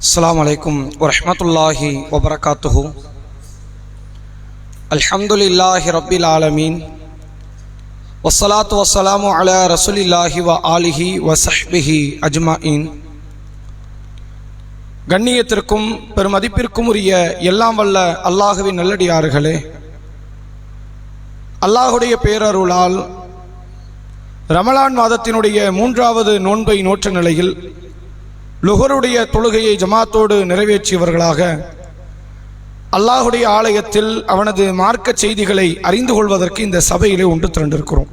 السلام عليكم ورحمة الله وبركاته الحمد لله رب العالمين والصلاة والسلام على رسول الله وآله وصحبه أجمعين கண்ணியத்திற்கும் பெருமதிப்பிற்கும் உரிய எல்லாம் வல்ல அல்லாஹுவின் நல்லடியார்களே அல்லாஹுடைய பேரருளால் ரமலான் மாதத்தினுடைய மூன்றாவது நோன்பை நோற்ற நிலையில் லுகருடைய தொழுகையை ஜமாத்தோடு நிறைவேற்றியவர்களாக அல்லாஹுடைய ஆலயத்தில் அவனது மார்க்க செய்திகளை அறிந்து கொள்வதற்கு இந்த சபையிலே ஒன்று திரண்டிருக்கிறோம்.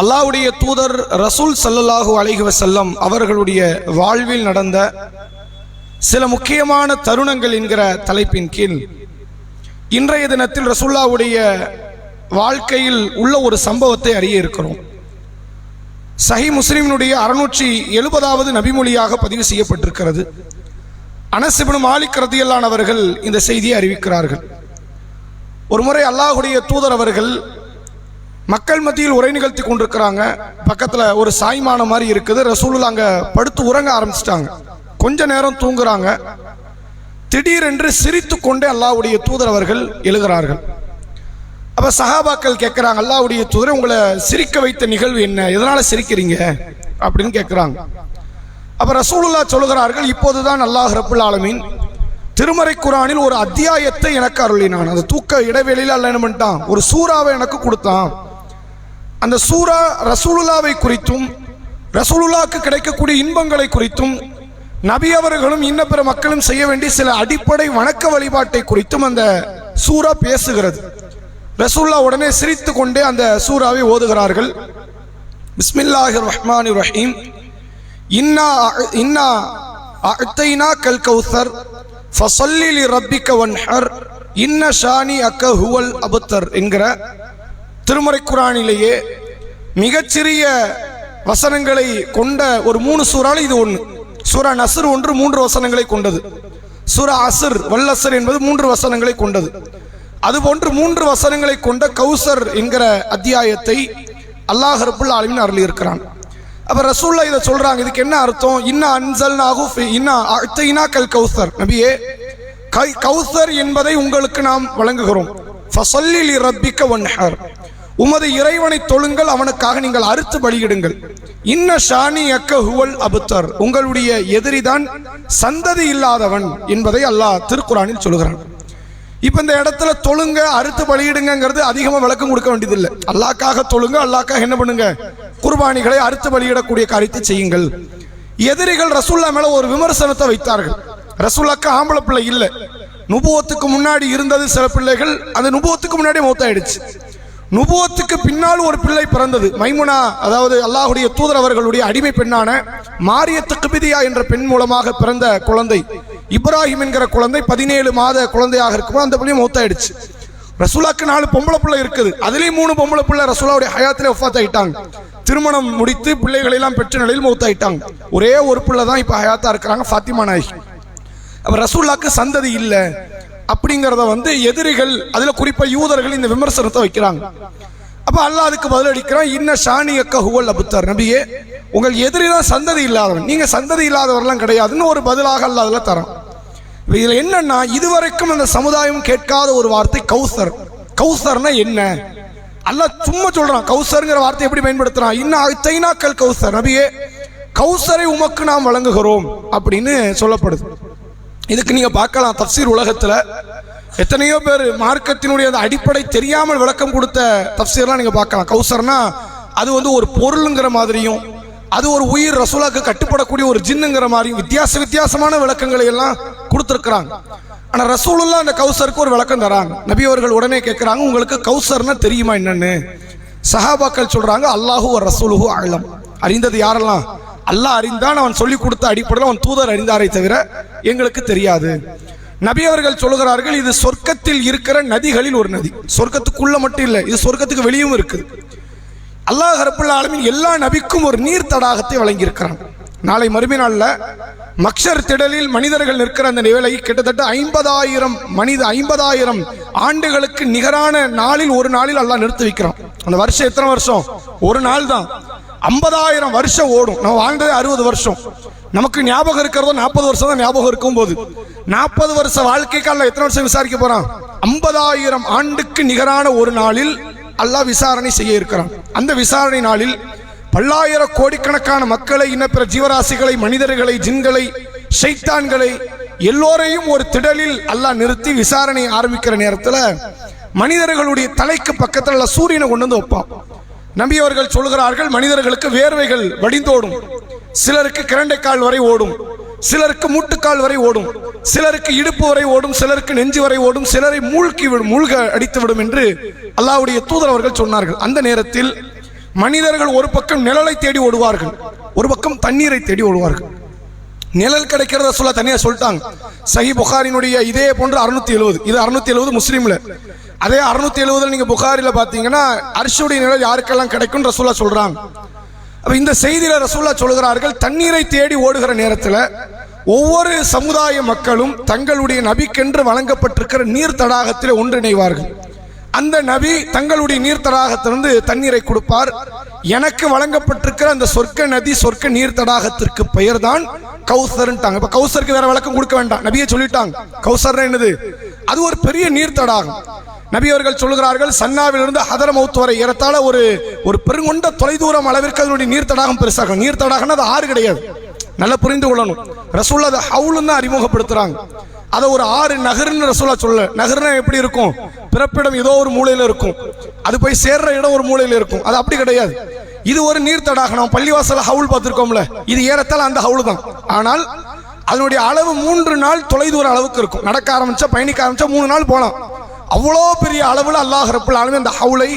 அல்லாஹுடைய தூதர் ரசூல் சல்லல்லாஹு அலிஹி வசல்லம் அவர்களுடைய வாழ்வில் நடந்த சில முக்கியமான தருணங்கள் என்கிற தலைப்பின் கீழ் இன்றைய தினத்தில் ரசூல்லாவுடைய வாழ்க்கையில் உள்ள ஒரு சம்பவத்தை அறிய இருக்கிறோம். சஹி முஸ்லிமினுடைய அறுநூற்றி எழுபதாவது நபிமொழியாக பதிவு செய்யப்பட்டிருக்கிறது. அனசிபனு மாலிக் ரத்தியல்லான் அவர்கள் இந்த செய்தியை அறிவிக்கிறார்கள். ஒரு முறை அல்லாஹுடைய தூதர் அவர்கள் மக்கள் மத்தியில் உரை நிகழ்த்தி கொண்டிருக்கிறாங்க. பக்கத்தில் ஒரு சாய்மான மாதிரி இருக்குது. ரசூலில் அங்கே படுத்து உறங்க ஆரம்பிச்சிட்டாங்க. கொஞ்ச நேரம் தூங்குறாங்க. திடீரென்று சிரித்து கொண்டே அல்லாவுடைய தூதர் அவர்கள் எழுகிறார்கள். அப்ப சஹாபாக்கள் கேட்குறாங்க அல்லாவுடைய தூதரை உங்களை சிரிக்க வைத்த நிகழ்வு என்ன? எதனால சிரிக்கிறீங்க? அப்படின்னு கேட்குறாங்க அப்ப ரசூலுல்லா சொல்லுகிறார்கள் இப்போதுதான் அல்லாஹ் ரப்புல் ஆலமீன் திருமறை குரானில் ஒரு அத்தியாயத்தை எனக்கு அருளினான். அந்த தூக்க இடைவெளியில் அல்ல என்ன பண்ணிட்டான்? ஒரு சூறாவை எனக்கு கொடுத்தான். அந்த சூரா ரசூலுல்லாவை குறித்தும் ரசூலுல்லாவுக்கு கிடைக்கக்கூடிய இன்பங்களை குறித்தும் நபி அவர்களும் இன்ன பிற மக்களும் செய்ய வேண்டிய சில அடிப்படை வணக்க வழிபாட்டை குறித்தும் அந்த சூரா பேசுகிறது. ரசூல்லா உடனே சிரித்து கொண்டே அந்த சூறாவை ஓதுகிறார்கள். பிஸ்மில்லாஹி ரஹ்மானிர் ரஹீம் இன்னா இன்னா அத்தைனா கல் கௌசர் ஃபசல்லிலி ரப்பிக்க வன்ஹர் இன்ன ஷானி அக்க ஹுவல் அபுத்தர் என்கிற திருமறை குரானிலேயே மிகச்சிறிய வசனங்களை கொண்ட ஒரு மூணு சூறால் இது ஒன்று சூரா நசர் ஒன்று மூன்று வசனங்களை கொண்டது. சூரா அசர் வல்லசர் என்பது மூன்று வசனங்களை கொண்டது. அதுபோன்று மூன்று வசனங்களை கொண்ட கௌசர் என்கிற அத்தியாயத்தை அல்லாஹ் ரப்புல் ஆலமீன் அருளி இருக்கிறான் அப்போ ரசூல்லா இதை சொல்கிறாங்க இதுக்கு என்ன அர்த்தம்? இன்ன அன்சல் நாகு இன்ன அத்தைனா கல் கௌசர். நபியே கை கௌசர் என்பதை உங்களுக்கு நாம் வழங்குகிறோம். ஃபசல்லில் ரப்பிக்க ஒன்ஹர் உமது இறைவனை தொழுங்கள் அவனுக்காக நீங்கள் அறுத்து பலியிடுங்கள். இன்ன ஷானி அக்க ஹுவல் அபுத்தர். உங்களுடைய எதிரிதான் சந்ததி இல்லாதவன் என்பதை அல்லாஹ் திருக்குறானில் சொல்கிறான் இப்ப இந்த இடத்துல தொழுங்க அறுத்து பலியிடுங்கிறது அதிகமா விளக்கம் கொடுக்க வேண்டியதில்லை. அல்லாக்காக தொழுங்க அல்லாக்காக என்ன பண்ணுங்க? குர்பானிகளை அறுத்து பலியிடக்கூடிய காரியத்தை செய்யுங்கள். எதிரிகள் ரசூல்லா மேல ஒரு விமர்சனத்தை வைத்தார்கள். ரசூல்லாக்கு ஆம்பளை பிள்ளை இல்லை. நுபுவத்துக்கு முன்னாடி இருந்தது சில பிள்ளைகள் அந்த நுபுவத்துக்கு முன்னாடி மௌத்தாயிடுச்சு. நுபுவத்துக்கு பின்னால் ஒரு பிள்ளை பிறந்தது. மைமுனா அதாவது அல்லாஹுடைய தூதர் அவர்களுடைய அடிமை பெண்ணான மாரியத்துக்கு பிதியா என்ற பெண் மூலமாக பிறந்த குழந்தை. இப்ராஹிம் என்கிற குழந்தை பதினேழு மாத குழந்தையாக இருக்கும்போது அந்த பிள்ளையும் மூத்தாயிடுச்சு. ரசூலாக்கு நாலு பொம்பளை பிள்ளை இருக்குது. அதுலேயும் மூணு பொம்பளை பிள்ளை ரசூலாவுடைய ஹயாத்திலே ஒஃபாத் ஆயிட்டாங்க திருமணம் முடித்து பிள்ளைகளை எல்லாம் பெற்ற நிலையில் மூத்தாயிட்டாங்க. ஒரே ஒரு பிள்ளை தான் இப்போ ஹயாத்தா இருக்கிறாங்க ஃபாத்திமா நாயகி. அப்ப ரசூல்லாக்கு சந்ததி இல்லை. அப்படிங்கிறத வந்து எதிரிகள் அதில் குறிப்பாக யூதர்கள் இந்த விமர்சனத்தை வைக்கிறாங்க. அப்போ அல்லாஹ் அதுக்கு பதிலளிக்கிறான் இன்ன ஷானி அக்க ஹுவல் அபுத்தர். நபியே உங்கள் எதிரி தான் சந்ததி இல்லாதவன். நீங்கள் சந்ததி இல்லாதவர்லாம் கிடையாதுன்னு ஒரு பதிலாக அல்லாஹ் அதுல தரோம் இதில் இதுல என்னன்னா இதுவரைக்கும் அந்த சமுதாயம் கேட்காத ஒரு வார்த்தை கௌசர். கௌசர்னா என்ன? அல்ல சும்மா சொல்றான் கௌசருங்கிற வார்த்தை எப்படி பயன்படுத்துறான்? இன்னும் தைனாக்கல் கௌசர். நபியே கௌசரை உமக்கு நாம் வழங்குகிறோம் அப்படின்னு சொல்லப்படுது. இதுக்கு நீங்க பார்க்கலாம் தப்சீர் உலகத்துல எத்தனையோ பேர் மார்க்கத்தினுடைய அந்த அடிப்படை தெரியாமல் விளக்கம் கொடுத்த தப்சீர்லாம் நீங்க பார்க்கலாம். கௌசர்னா அது வந்து ஒரு பொருளுங்கிற மாதிரியும் அது ஒரு உயிர் ரசூலாக்கு கட்டுப்படக்கூடிய ஒரு ஜின்னுங்கிற மாதிரியும் வித்தியாச வித்தியாசமான விளக்கங்களை எல்லாம் கொடுத்துருக்குறாங்க. ஆனால் ரசூலுல்லா அந்த கௌசருக்கு ஒரு விளக்கம் தராங்க. நபி அவர்கள் உடனே கேட்குறாங்க உங்களுக்கு கௌசர்னா தெரியுமா என்னன்னு? சஹாபாக்கள் சொல்கிறாங்க அல்லாஹு ஒரு ரசூலுஹு ஆழம் அறிந்தது யாரெல்லாம்? அல்லாஹ் அறிந்தான் அவன் சொல்லி கொடுத்த அடிப்படையில் அவன் தூதர் அறிந்தாரை தவிர எங்களுக்கு தெரியாது. நபி அவர்கள் சொல்லுகிறார்கள் இது சொர்க்கத்தில் இருக்கிற நதிகளில் ஒரு நதி. சொர்க்கத்துக்குள்ள மட்டும் இல்லை இது சொர்க்கத்துக்கு வெளியும் இருக்குது. அல்லாஹ் ரப்புல் ஆலமின் எல்லா நபிக்கும் ஒரு நீர் தடாகத்தை வழங்கியிருக்கிறான். நாளை மறுமை நாளில் மக்ஷர் திடலில் மனிதர்கள் நிற்கிற அந்த நிலை கிட்டத்தட்ட ஐம்பதாயிரம் மனித ஐம்பதாயிரம் ஆண்டுகளுக்கு நிகரான நாளில் ஒரு நாளில் எல்லாம் நிறுத்தி வைக்கிறான். அந்த வருஷம் எத்தனை வருஷம்? ஒரு நாள் தான். ஐம்பதாயிரம் வருஷம் ஓடும். நம்ம வாழ்ந்ததே அறுபது வருஷம். நமக்கு ஞாபகம் இருக்கிறதோ நாற்பது வருஷம் தான் ஞாபகம் இருக்கும் போது நாற்பது வருஷ வாழ்க்கைக்கால எத்தனை வருஷம் விசாரிக்க போறான்? ஐம்பதாயிரம் ஆண்டுக்கு நிகரான ஒரு நாளில் அல்லாஹ் விசாரணை செய்ய இருக்கிறான். அந்த விசாரணை நாளில் பல்லாயிர கோடிக்கணக்கான மக்களை இன்ன ஜீவராசிகளை மனிதர்களை ஜின்களை ஷைத்தான்களை எல்லோரையும் ஒரு திடலில் அல்லாஹ் நிறுத்தி விசாரணை ஆரம்பிக்கிற நேரத்தில் மனிதர்களுடைய தலைக்கு பக்கத்தில் உள்ள சூரியனை கொண்டு வந்து வைப்பான். நம்பியவர்கள் சொல்கிறார்கள் மனிதர்களுக்கு வேர்வைகள் வடிந்தோடும் சிலருக்கு கிரண்டைக்கால் வரை ஓடும் சிலருக்கு மூட்டுக்கால் வரை ஓடும் சிலருக்கு இடுப்பு வரை ஓடும் சிலருக்கு நெஞ்சு வரை ஓடும் சிலரை மூழ்கி விடும் மூழ்க அடித்து விடும் என்று அல்லாவுடைய தூதர் அவர்கள் சொன்னார்கள். அந்த நேரத்தில் மனிதர்கள் ஒரு பக்கம் நிழலை தேடி ஓடுவார்கள் ஒரு பக்கம் தண்ணீரை தேடி ஓடுவார்கள். நிழல் கிடைக்கிறத சொல்ல தனியா சொல்லிட்டாங்க. சஹி புகாரினுடைய இதே போன்று அறுநூத்தி எழுபது இது அறுநூத்தி எழுபது முஸ்லீம்ல. அதே அறுநூத்தி எழுபதுல நீங்க புகாரில பாத்தீங்கன்னா அரிசியுடைய நிழல் யாருக்கெல்லாம் கிடைக்கும் ரசூலா சொல்றாங்க. அப்ப இந்த செய்தியில ரசூல்லா சொல்கிறார்கள் தண்ணீரை தேடி ஓடுகிற நேரத்தில் ஒவ்வொரு சமுதாய மக்களும் தங்களுடைய நபிக்கென்று வழங்கப்பட்டிருக்கிற நீர் தடாகத்தில் ஒன்றிணைவார்கள். அந்த நபி தங்களுடைய நீர்த்தடாகத்திலிருந்து தண்ணீரை கொடுப்பார். எனக்கு வழங்கப்பட்டிருக்கிற அந்த சொர்க்க நதி சொர்க்க நீர் தடாகத்திற்கு பெயர் தான் கௌசர்ன்ட்டாங்க. இப்ப கௌசருக்கு வேற விளக்கம் கொடுக்க வேண்டாம். நபியை சொல்லிட்டாங்க. கௌசர் என்னது? அது ஒரு பெரிய நீர் தடாகம் நபி அவர்கள் சொல்கிறார்கள் சன்னாவிலிருந்து ஹதரமௌத் வரை ஏறத்தாழ ஒரு ஒரு பெருங்கொண்ட தொலைதூரம் அளவிற்கு அதனுடைய நீர் தடாகம் பெருசாகும் நீர் தடாகம்னா அது ஆறு கிடையாது. நல்லா புரிந்து கொள்ளணும். ரசூல்லா அதை ஹவுலுன்னு தான் அறிமுகப்படுத்துறாங்க. அதை ஒரு ஆறு நகர்னு ரசூலா சொல்ல நகர்னா எப்படி இருக்கும்? பிறப்பிடம் ஏதோ ஒரு மூலையில் இருக்கும். அது போய் சேர்ற இடம் ஒரு மூலையில் இருக்கும். அது அப்படி கிடையாது. இது ஒரு நீர் தடாகணம் பள்ளிவாசல ஹவுல் பார்த்துருக்கோம்ல. இது ஏறத்தால் அந்த ஹவுல் தான். ஆனால் அதனுடைய அளவு மூன்று நாள் தொலைதூர அளவுக்கு இருக்கும். நடக்க ஆரம்பிச்சா பயணிக்க ஆரம்பிச்சா மூணு நாள் போகலாம் அவ்வளோ பெரிய அளவில் அல்லாஹ் ரப்புல் அந்த ஹவுலை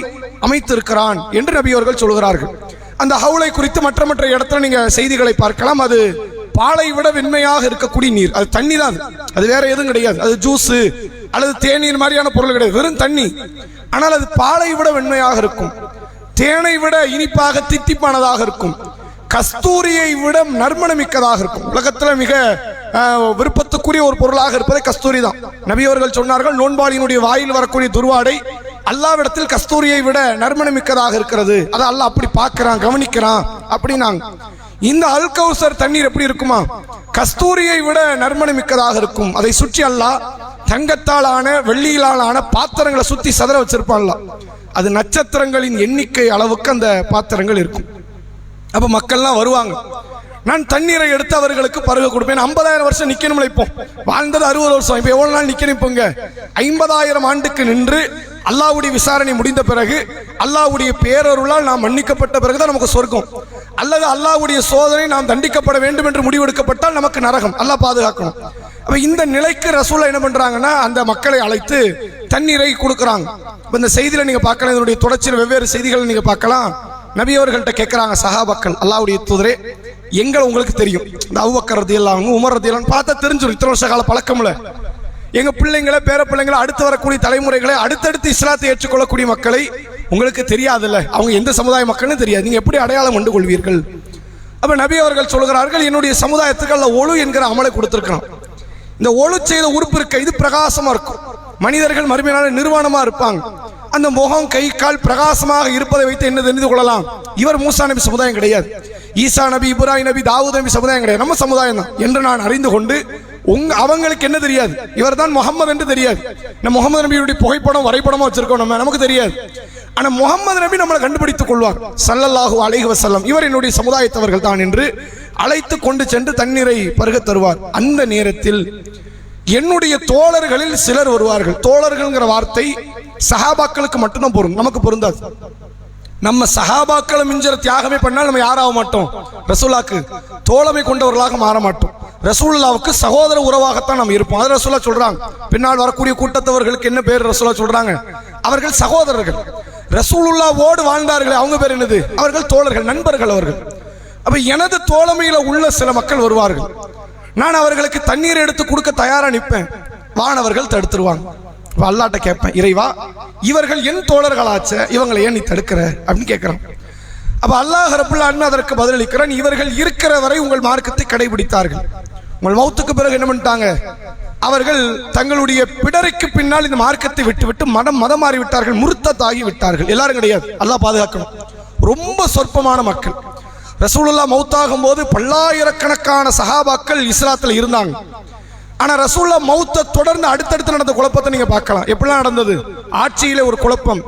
அமைத்திருக்கிறான் என்று நபி அவர்கள் சொல்கிறார்கள். அந்த ஹவுலை குறித்து மற்ற மற்ற இடத்துல நீங்க செய்திகளை பார்க்கலாம். அது பாலை விட வெண்மையாக இருக்கக்கூடிய நீர். அது தண்ணி தான். அது. வேற எதுவும் கிடையாது. அது ஜூஸ் அல்லது தேநீர் மாதிரியான பொருள் கிடையாது. வெறும் தண்ணி. ஆனால் அது பாலை விட வெண்மையாக இருக்கும். தேனை விட இனிப்பாக தித்திப்பானதாக இருக்கும். கஸ்தூரியை விட நறுமணமிக்கதாக இருக்கும். உலகத்தில் மிக விருப்பத்துக்குரிய ஒரு பொருளாக இருப்பதை கஸ்தூரி தான். நபி அவர்கள் சொன்னார்கள் நோன்பாளியினுடைய வாயில் வரக்கூடிய துர்வாடை அல்லாவிடத்தில் கஸ்தூரியை விட நறுமணமிக்கதாக இருக்கிறது. அதை அல்லாஹ் அப்படி பார்க்கறான் கவனிக்கிறான் அப்படின்னாங்க. இந்த அல்கௌசர் தண்ணீர் எப்படி இருக்குமா? கஸ்தூரியை விட நறுமணமிக்கதாக இருக்கும். அதை சுற்றி அல்லாஹ் தங்கத்தால் ஆன வெள்ளியிலால் ஆன பாத்திரங்களை சுத்தி சதற வச்சிருப்பான்ல. அது நட்சத்திரங்களின் எண்ணிக்கை அளவுக்கு அந்த பாத்திரங்கள் இருக்கும். அப்ப மக்கள்லாம் வருவாங்க. நான் தண்ணீரை எடுத்து அவர்களுக்கு பருக கொடுப்பேன். ஐம்பதாயிரம் வருஷம் நிக்கணும்ல இப்போ. வாழ்ந்தது அறுபது வருஷம். இப்போ எவ்வளவு நாள் நிக்கணும் இப்போங்க ஐம்பதாயிரம் ஆண்டுக்கு நின்று அல்லாவுடைய விசாரணை முடிந்த பிறகு அல்லாவுடைய பேரருளால் நாம் மன்னிக்கப்பட்ட பிறகுதான் நமக்கு சொர்க்கம். அல்லது அல்லாஹ்வுடைய சோதனை நாம் தண்டிக்கப்பட வேண்டும் என்று முடிவெடுக்கப்பட்டால் நமக்கு நரகம். அல்லாஹ் பாதுகாக்கணும். அப்ப இந்த நிலைக்கு ரசூலா என்ன பண்றாங்கன்னா அந்த மக்களை அழைத்து தண்ணீரை கொடுக்குறாங்க. இப்போ இந்த செய்தியில நீங்க பார்க்கலாம் இதனுடைய தொடர்ச்சியில் வெவ்வேறு செய்திகளை நீங்க பார்க்கலாம். நபி அவர்கள்ட்ட கேட்குறாங்க சஹாபாக்கள் அல்லாவுடைய தூதரே எங்களை உங்களுக்கு தெரியும். இந்த அவ்வக்கர் ரதியெல்லாம் உமர் ரதியெல்லாம் பார்த்தா தெரிஞ்சிடும் இத்தனை வருஷ கால பழக்கம்ல. எங்க பிள்ளைங்களை பேர பிள்ளைங்களை அடுத்து வரக்கூடிய தலைமுறைகளை அடுத்தடுத்து இஸ்லாத்தை ஏற்றுக்கொள்ளக்கூடிய மக்களை உங்களுக்கு தெரியாதுல்ல. அவங்க எந்த சமுதாய மக்கள்னு தெரியாது. நீங்க எப்படி அடையாளம் கண்டு கொள்வீர்கள்? அப்ப நபி அவர்கள் சொல்கிறார்கள் என்னுடைய சமுதாயத்துக்கு அல்ல ஒழு என்கிற அமலை கொடுத்திருக்கிறான். இந்த ஒழு செய்த உறுப்பு இருக்க இது பிரகாசமா இருக்கும். மனிதர்கள் மறுமையான நிர்வாணமா இருப்பாங்க. அந்த முகம் கை கால் பிரகாசமாக இருப்பதை வைத்து என்ன தெரிந்து கொள்ளலாம்? இவர் மூசா நபி சமுதாயம் கிடையாது. ஈசா நபி இப்ராஹிம் நபி தாவூத் நபி சமுதாயம் கிடையாது. நம்ம சமுதாயம் தான். என்று நான் அறிந்து கொண்டு உங்க அவங்களுக்கு என்ன தெரியாது? இவர் தான் முகமது என்று தெரியாது. நம்ம முகமது நபியுடைய புகைப்படம் வரைபடமா வச்சிருக்கோம் நம்ம நமக்கு தெரியாது. ஆனா முகமது நபி நம்மளை கண்டுபிடித்துக் கொள்வார். சல்லல்லாஹு அலைஹி வசல்லம் இவர் என்னுடைய சமுதாயத்தவர்கள் தான் என்று அழைத்து கொண்டு சென்று தண்ணீரை பருகத் தருவார். அந்த நேரத்தில் என்னுடைய தோழர்களில் சிலர் வருவார்கள். தோழர்கள்ங்கிற வார்த்தை சஹாபாக்களுக்கு மட்டும்தான் பொருந்தும். நமக்கு பொருந்தாது. நம்ம சஹாபாக்களை மிஞ்சற தியாகமே பண்ணால் நம்ம யாராக மாட்டோம்? ரசூல்லாக்கு தோழமை கொண்டவர்களாக மாற மாட்டோம். ரசூல்லாவுக்கு சகோதர உறவாகத்தான் நம்ம இருப்போம். அது ரசூல்லா சொல்றாங்க. பின்னால் வரக்கூடிய கூட்டத்தவர்களுக்கு என்ன பேர் ரசூல்லா சொல்றாங்க? அவர்கள் சகோதரர்கள். ரசூலுல்லாவோடு வாழ்ந்தார்களே அவங்க பேர் என்னது? அவர்கள் தோழர்கள் நண்பர்கள் அவர்கள். அப்ப எனது தோழமையில உள்ள சில மக்கள் வருவார்கள். நான் அவர்களுக்கு தண்ணீர் எடுத்து கொடுக்க தயாரா நிற்பேன். வானவர்கள் தடுத்துருவாங்க. அப்போ அல்லாட்ட கேட்பேன் இறைவா இவர்கள் என் தோழர்களாச்ச இவங்களை ஏன் நீ தடுக்கிற? அப்படின்னு கேட்குறான். அப்போ அல்லாஹ் ரபுல்லான்னு அதற்கு பதிலளிக்கிறான் இவர்கள் இருக்கிற வரை உங்கள் மார்க்கத்தை கடைபிடித்தார்கள். உங்கள் மௌத்துக்கு பிறகு என்ன பண்ணிட்டாங்க? அவர்கள் தங்களுடைய பிடருக்கு பின்னால் இந்த மார்க்கத்தை விட்டுவிட்டு மனம் மதம் மாறி விட்டார்கள் முருத்தத்தாகி விட்டார்கள் எல்லாரும் கிடையாது. அல்லாஹ் பாதுகாக்கணும். ரொம்ப சொற்பமான மக்கள். ரசூலுல்லா மௌத்தாகும் போது பல்லாயிரக்கணக்கான சஹாபாக்கள் இஸ்லாத்தில் இருந்தாங்க. ஆனால் ரசூல்லா மௌத்தை தொடர்ந்து அடுத்தடுத்து நடந்த குழப்பத்தை நீங்கள் பார்க்கலாம். எப்படிலாம் நடந்தது? ஆட்சியிலே ஒரு குழப்பம்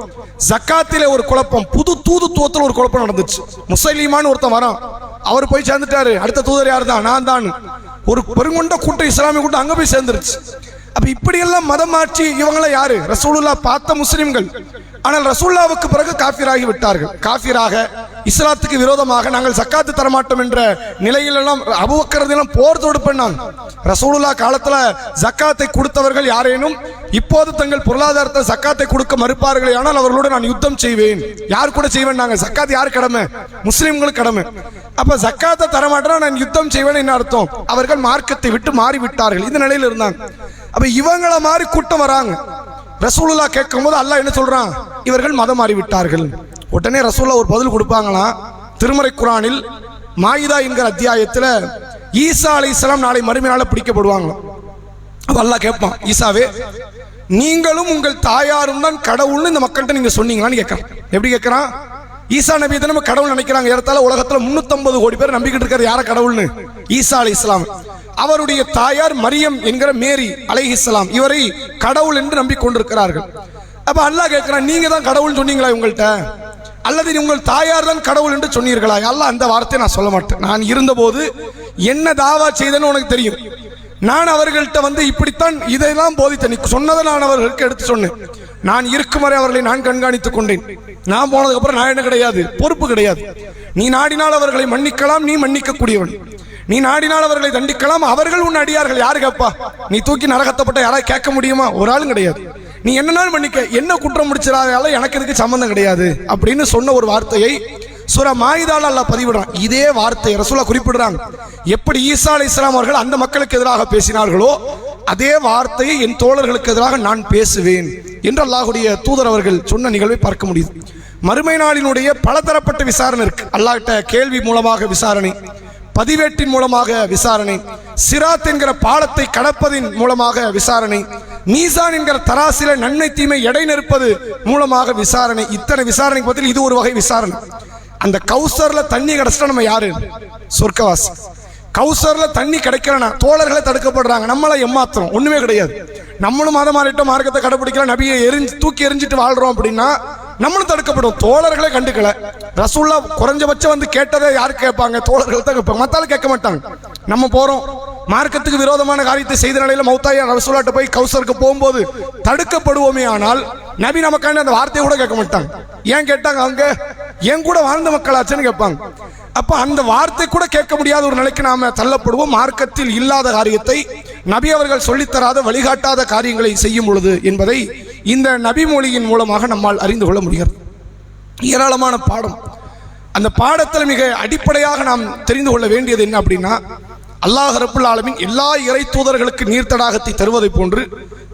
ஜக்காத்தில் ஒரு குழப்பம் புது தூதுத்துவத்தில் ஒரு குழப்பம் நடந்துச்சு. முசைலிமான்னு ஒருத்தன் வரான். அவர் போய் சேர்ந்துட்டாரு. அடுத்த தூதர் யார் தான் நான் தான். ஒரு பெருங்கொண்ட கூட்டம் இஸ்லாமிய கூட்டம் அங்கே போய் சேர்ந்துருச்சு. அப்போ இப்படியெல்லாம் மதம் ஆட்சி இவங்கள யாரு? ரசூலுல்லா பார்த்த முஸ்லீம்கள். ஆனால் ரசூல்லாவுக்கு பிறகு காஃபிராகி விட்டார்கள். காஃபிராக இஸ்லாத்துக்கு விரோதமாக நாங்கள் சக்காத்து தரமாட்டோம் என்ற நிலையிலெல்லாம் அபுவக்கரதெல்லாம் போர் தொடுப்பினாங்க ரசூலுல்லா காலத்துல ஜக்காத்தை கொடுத்தவர்கள் யாரேனும் இப்போது தங்கள் பொருளாதாரத்தை சக்காத்தை கொடுக்க மறுப்பார்களே ஆனால் அவர்களோடு நான் யுத்தம் செய்வேன். யார் கூட செய்வேன் நாங்கள்? சக்காத் யார் கடமை? முஸ்லீம்களுக்கு கடமை. அப்ப சக்காத்தை தரமாட்டேன்னா நான் யுத்தம் செய்வேன் என்ன அர்த்தம்? அவர்கள் மார்க்கத்தை விட்டு மாறிவிட்டார்கள். இந்த நிலையில இருந்தாங்க. அப்ப இவங்கள மாதிரி கூட்டம் வராங்க. ரசூலுல்லா கேட்கும் போது அல்லாஹ் என்ன சொல்றான்? இவர்கள் மதம் மாறிவிட்டார்கள். உடனே ரசூல்லா ஒரு பதில் கொடுப்பாங்களாம். திருமறை குரானில் மாயிதா என்கிற அத்தியாயத்தில் ஈசா அலைஹிஸ்ஸலாம் நாளை மறுமையால் பிடிக்கப்படுவாங்களாம். அப்போ அல்லாஹ் கேட்பான் ஈசாவே நீங்களும் உங்கள் தாயாரும் தான் கடவுள்னு இந்த மக்கள்கிட்ட நீங்கள் சொன்னீங்களான்னு கேட்குறான். எப்படி கேட்குறான்? ஈசா நபி தினமும் கடவுள் நினைக்கிறாங்க. ஏறத்தால உலகத்துல 350 கோடி பேர் நம்பிக்கிட்டு இருக்காரு. யார கடவுள்னு? ஈசா அலி இஸ்லாம். அவருடைய தாயார் மரியம் என்கிற மேரி அலைஹிஸ்ஸலாம் இவரை கடவுள் என்று நம்பிக்கொண்டிருக்கிறார்கள். அப்ப அல்லாஹ் கேட்கிறான் நீங்க தான் கடவுள் சொன்னீங்களா உங்கள்கிட்ட அல்லது உங்கள் தாயார் தான் கடவுள் என்று சொன்னீர்களா? அல்லாஹ் அந்த வார்த்தையை நான் சொல்ல மாட்டேன். நான் இருந்தபோது என்ன தாவா செய்தேன்னு உனக்கு தெரியும். நான் அவர்கள்ட்ட வந்து இப்படித்தான் இதெல்லாம் போதித்தேன். நீ சொன்னதை நான் அவர்களுக்கு எடுத்து சொன்னேன். நான் இருக்கும் வரை அவர்களை நான் கண்காணித்துக் கொண்டேன். நான் போனதுக்கு அப்புறம் நான் என்ன கிடையாது? பொறுப்பு கிடையாது. நீ நாடினால் அவர்களை மன்னிக்கலாம் நீ மன்னிக்க கூடியவன் நீ நாடினால் அவர்களை தண்டிக்கலாம் அவர்கள் உன் அடியார்கள். யாரு கேப்பா? நீ தூக்கி நரகத்தப்பட்ட யாராவது கேட்க முடியுமா? ஒரு ஆளும் கிடையாது. நீ என்னனாலும் மன்னிக்க. என்ன குற்றம் முடிச்சிடாதால எனக்கு இதுக்கு சம்மந்தம் கிடையாது. அப்படின்னு சொன்ன ஒரு வார்த்தையை சுர மாயுதால் அல்லாஹ் பதிவிடுறான். இதே வார்த்தை ரசூலா குறிப்பிடுறாங்க. எப்படி ஈசா அலி இஸ்லாம் அவர்கள் அந்த மக்களுக்கு எதிராக பேசினார்களோ அதே வார்த்தையை என் தோழர்களுக்கு எதிராக நான் பேசுவேன். என்று அல்லாஹுடைய தூதர் அவர்கள் சொன்ன நிகழ்வை பார்க்க முடியுது மறுமை நாளினுடைய பலதரப்பட்ட விசாரணை இருக்கு அல்லாஹ்கிட்ட கேள்வி மூலமாக விசாரணை பதிவேட்டின் மூலமாக விசாரணை சிராத் என்கிற பாலத்தை கடப்பதின் மூலமாக விசாரணை மீசான் என்கிற தராசில நன்மை தீமை எடை நிற்பது மூலமாக விசாரணை. இத்தனை விசாரணைக்கு பதில் இது ஒரு வகை விசாரணை. அந்த கௌசர்ல தண்ணி கிடச்சிட்டா நம்ம யாரு? சொர்க்கவாசி. கௌசர்ல தண்ணி கிடைக்கிறனா தோழர்களை தடுக்கப்படுறாங்க. நம்மளை ஏமாத்துறோம். ஒண்ணுமே கிடையாது. நம்மளும் மதம் மாறிட்டோம் மார்க்கத்தை கடைபிடிக்கல நபியை எரிஞ்சு தூக்கி எரிஞ்சிட்டு வாழ்றோம் அப்படின்னா நம்மளும் தடுக்கப்படும். தோழர்களே கண்டுக்கல. ரசூல்லா குறைஞ்சபட்சம் வந்து கேட்டதை யாரு கேட்பாங்க? தோழர்கள் தான் கேட்பாங்க. மத்தாலும் கேட்க மாட்டாங்க. நம்ம போறோம். மார்க்கத்துக்கு விரோதமான காரியத்தை செய்த நிலையில மௌத்தாயா ரசூலாட்ட போய் கௌசருக்கு போகும்போது தடுக்கப்படுவோமே ஆனால் நபி நமக்காண்டி அந்த வார்த்தையை கூட கேட்க மாட்டாங்க. ஏன் கேட்டாங்க அவங்க என் கூட வாழ்ந்த மக்களாச்சுன்னு கேட்பாங்க. அப்ப அந்த வார்த்தை கூட கேட்க முடியாத ஒரு நிலைக்கு நாம தள்ளப்படுவோம். மார்க்கத்தில் இல்லாத காரியத்தை நபி அவர்கள் சொல்லித்தராத வழிகாட்டாத காரியங்களை செய்யும் பொழுது என்பதை இந்த நபி மொழியின் மூலமாக நம்மால் அறிந்து கொள்ள முடிகிறது. ஏராளமான பாடம். அந்த பாடத்தில் மிக அடிப்படையாக நாம் தெரிந்து கொள்ள வேண்டியது என்ன அப்படின்னா அல்லாஹ் ரப்புல் ஆலமின் எல்லா இறை தூதர்களுக்கு நீர் தடாகத்தை தருவதை போன்று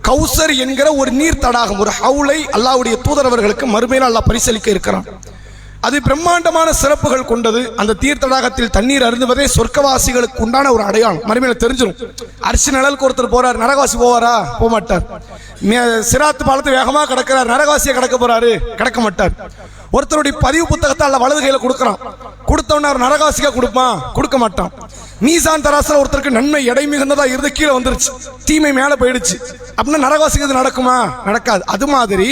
கௌசர் என்கிற ஒரு நீர் தடாகம் ஒரு ஹவுலை அல்லாவுடைய தூதரவர்களுக்கு மறுமையில் அல்லாஹ் பரிசளிக்க இருக்கிறான். அது பிரம்மாண்டமான சிறப்புகள் கொண்டது. அந்த தீர்த்தடாகத்தில் தண்ணீர் அருந்துவதே சொர்க்கவாசிகளுக்கு உண்டான ஒரு அடையாளம். மறுமையில தெரிஞ்சிடும் அரிசி நிழலுக்கு ஒருத்தர் போறார் நரகவாசி போவாரா? போக மாட்டார் சிராத்து பாலத்து வேகமாக கிடக்கிறார் நரகவாசியை கிடக்க போறாரு கிடக்க மாட்டார். ஒருத்தருடைய பதிவு புத்தகத்தை அல்ல வலது கையில் கொடுக்குறான். கொடுத்தவன அவர் நரகாசிக்கா கொடுப்பான்? கொடுக்க மாட்டான். மீசான் தராசில் ஒருத்தருக்கு நன்மை எடை மிகுந்ததா இருந்து கீழே வந்துருச்சு. தீமை மேலே போயிடுச்சு. அப்படின்னா நரகவாசிக்கிறது இது நடக்குமா? நடக்காது. அது மாதிரி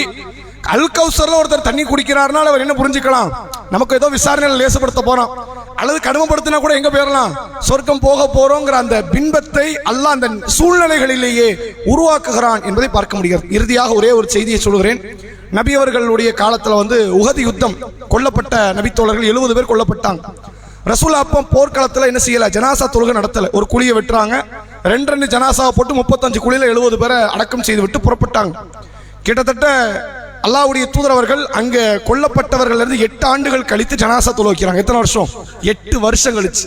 அல் கௌசர்ல ஒருத்தர் தண்ணி குடிக்கிறாருனால அவர் என்ன புரிஞ்சுக்கலாம்? நமக்கு ஏதோ விசாரணையில லேசப்படுத்த போறோம் அல்லது கடுமைப்படுத்தினா கூட எங்க போயிடலாம்? சொர்க்கம் போக போறோங்கிற அந்த பின்பத்தை அல்ல அந்த சூழ்நிலைகளிலேயே உருவாக்குகிறான் என்பதை பார்க்க முடிகிறது. இறுதியாக ஒரே ஒரு செய்தியை சொல்கிறேன். நபி அவர்களுடைய காலத்துல வந்து உகதி யுத்தம் கொல்லப்பட்ட நபித்தோழர்கள் எழுபது பேர் கொல்லப்பட்டாங்க. ரசூல் அப்போ போர்க்களத்தில் என்ன செய்யலை? ஜனாசா தொழுகை நடத்தலை. ஒரு குழியை வெட்டுறாங்க. ரெண்டு ரெண்டு ஜனாசாவை போட்டு முப்பத்தஞ்சு குழியில் எழுபது பேரை அடக்கம் செய்து விட்டு புறப்பட்டாங்க. கிட்டத்தட்ட அல்லாவுடைய தூதரவர்கள் அங்கே கொல்லப்பட்டவர்கள்லேருந்து எட்டு ஆண்டுகள் கழித்து ஜனாசா தொலை வைக்கிறாங்க. எத்தனை வருஷம்? எட்டு வருஷம் கழிச்சு.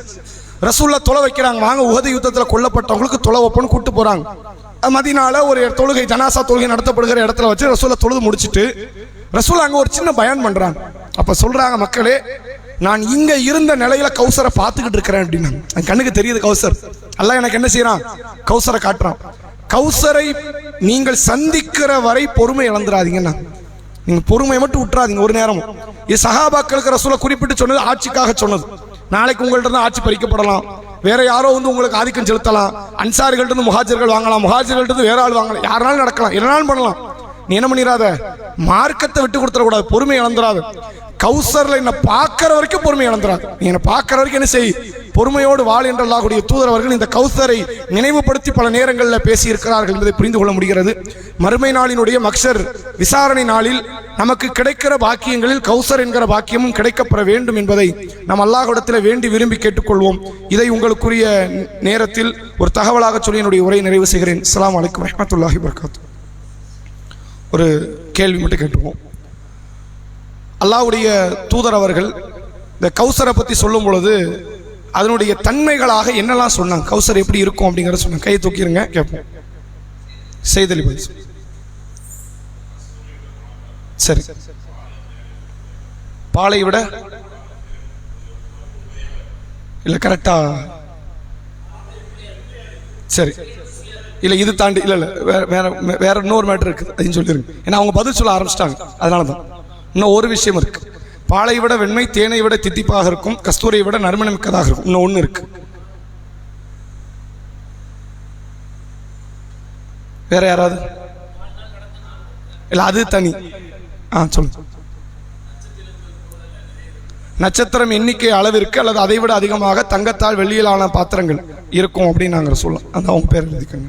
ரசூல்லா தொலை வைக்கிறாங்க. வாங்க உகத யுத்தத்தில் கொல்லப்பட்டவங்களுக்கு தொலை வைப்போன்னு கூட்டு போகிறாங்க மதினால ஒரு தொழுகை ஜனாசா தொழுகை நடத்தப்படுகிற இடத்துல வச்சு ரசூலை தொழுது முடிச்சிட்டு ரசூல் அங்கே ஒரு சின்ன பயன் பண்ணுறாங்க அப்போ சொல்கிறாங்க மக்களே நான் இங்க இருந்த நிலையில கௌசரை பார்த்துக்கிட்டு இருக்கிறேன் அப்படின்னா. என் கண்ணுக்கு தெரியுது கௌசர். அல்ல எனக்கு என்ன செய்யறான் கௌசரை காட்டுறான். கௌசரை நீங்கள் சந்திக்கிற வரை பொறுமை இழந்துடாதீங்கண்ணா நீங்க பொறுமையை மட்டும் விட்டுறாதீங்க ஒரு நேரம் இது சகாபாக்களுக்கு ரசூலை குறிப்பிட்டு சொன்னது ஆட்சிக்காக சொன்னது. நாளைக்கு உங்கள்கிட்ட இருந்து ஆட்சி பறிக்கப்படலாம். வேற யாரோ வந்து உங்களுக்கு ஆதிக்கம் செலுத்தலாம். அன்சாரிகள்ட்டு இருந்து முஹாஜர்கள் வாங்கலாம். முஹாஜர்கள்ட்ட இருந்து வேற ஆள் வாங்கலாம். யாருனாலும் நடக்கலாம். என்னாலும் பண்ணலாம். நீ என்ன பண்ணிடாத மார்க்கத்தை விட்டு கொடுத்துடக்கூடாது. பொறுமை இழந்துடாது கௌசரில் என்னை பார்க்குற வரைக்கும் பொறுமை இழந்துடாது நீ என்ன பார்க்குற வரைக்கும் என்ன செய்? பொறுமையோடு வாழ் என்ற தூதரவர்கள் தூதர் அவர்கள் இந்த கௌசரை நினைவுபடுத்தி பல நேரங்களில் பேசி இருக்கிறார்கள் என்பதை புரிந்து கொள்ள முடிகிறது. மறுமை நாளினுடைய மக்சர் விசாரணை நாளில் நமக்கு கிடைக்கிற பாக்கியங்களில் கௌசர் என்கிற பாக்கியமும் கிடைக்கப்பெற வேண்டும் என்பதை நாம் அல்லாஹிடத்தில் வேண்டி விரும்பி கேட்டுக்கொள்வோம். இதை உங்களுக்குரிய நேரத்தில் ஒரு தகவலாக சொல்லி என்னுடைய உரையை நிறைவு செய்கிறேன். அஸ்லாம் வலைக்கம் வரமத்துல்லாஹி வபரகாத்துஹு. ஒரு கேள்வி மட்டும் கேட்டுவோம் அல்லாவுடைய தூதர் அவர்கள் இந்த கௌசரை பற்றி சொல்லும் பொழுது அதனுடைய தன்மைகளாக என்னெல்லாம் சொன்னாங்க? கௌசர் எப்படி இருக்கும் அப்படிங்கிறத சொன்னாங்க. கையை தூக்கிடுங்க கேட்போம். செய்தலி பதில் சரி. பாலை விட இல்லை கரெக்டா சரி. இல்லை இது தாண்டி இல்லை இல்லை வேற வேற வேற இன்னொரு மேட்டர் இருக்குது அப்படின்னு சொல்லிடுங்க ஏன்னா அவங்க பதில் சொல்ல ஆரம்பிச்சிட்டாங்க. அதனால தான் இன்னும் ஒரு விஷயம் இருக்கு. பாலை விட வெண்மை தேனை விட தித்திப்பாக இருக்கும் கஸ்தூரியை விட நறுமணமிக்கதாக இருக்கும். இன்னும் ஒன்று இருக்கு. வேற யாராவது? இல்லை அது தனி. ஆ சொல்லுங்க. நட்சத்திரம் எண்ணிக்கை அளவிற்கு அல்லது அதை விட அதிகமாக தங்கத்தால் வெள்ளியிலான பாத்திரங்கள் இருக்கும் அப்படின்னு நாங்கள் சொல்லலாம் அந்த அவங்க பேர் எழுதிக்கங்க.